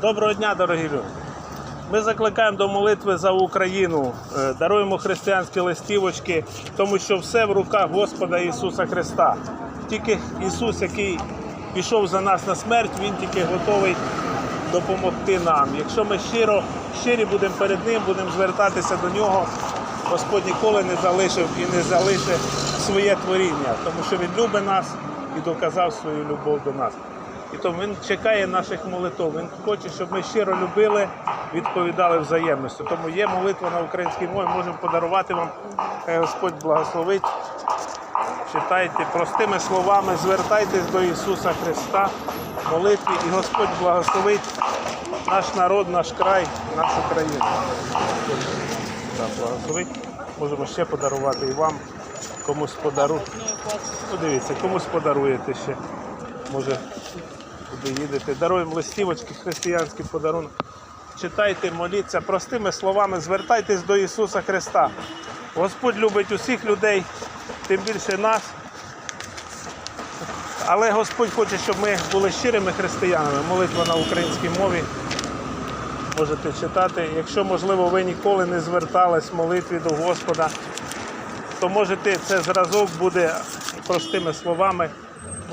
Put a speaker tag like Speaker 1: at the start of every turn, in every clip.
Speaker 1: Доброго дня, дорогі люди. Ми закликаємо до молитви за Україну, е, даруємо християнські листівочки, тому що все в руках Господа Ісуса Христа. Тільки Ісус, який пішов за нас на смерть, Він тільки готовий допомогти нам. Якщо ми щиро, щирі будемо перед Ним, будемо звертатися до Нього, Господь ніколи не залишив і не залишить своє творіння, тому що Він любить нас і доказав свою любов до нас. І тому він чекає наших молитв. Він хоче, щоб ми щиро любили, відповідали взаємністю. Тому є молитва на українській мові, можемо подарувати вам. Хай Господь благословить. Читайте простими словами, звертайтесь до Ісуса Христа, молитві, і Господь благословить наш народ, наш край, нашу країну. Так, благословить. Можемо ще подарувати і вам комусь подару. Подивіться, комусь подаруєте ще. Може, куди їдете. Даруємо листівочки, християнський подарунок. Читайте, моліться простими словами, звертайтесь до Ісуса Христа. Господь любить усіх людей, тим більше нас. Але Господь хоче, щоб ми були щирими християнами. Молитва на українській мові. Можете читати. Якщо, можливо, ви ніколи не звертались в молитві до Господа, то можете це зразок буде простими словами.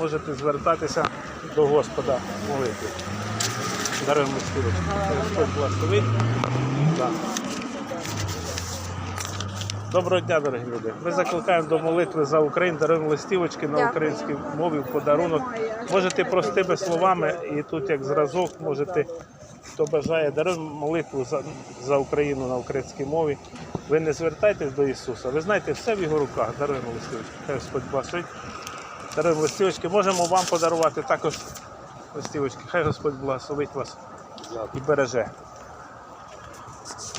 Speaker 1: Можете звертатися до Господа. Даруємо. Господь благословить. Да. Доброго дня, дорогі люди. Ми закликаємо до молитви за Україну, даруємо листівочки на українській мові в подарунок. Можете простими словами, і тут як зразок, можете, хто бажає, даруємо молитву за, за Україну на українській мові. Ви не звертайтесь до Ісуса. Ви знаєте, все в його руках. Даруємо листівочки. Хай Господь благословить. Даруємо листівочки. Можемо вам подарувати також листівочки. Хай Господь благословить вас і береже.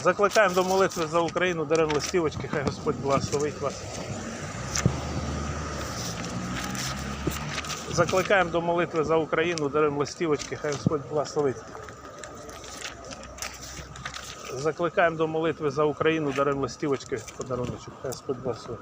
Speaker 1: Закликаємо до молитви за Україну, даруємо листівочки, хай Господь благословить вас. Закликаємо до молитви за Україну, даруємо листівочки, хай Господь благословить. Закликаємо до молитви за Україну, даруємо листівочки, подаруночок, хай Господь благословить.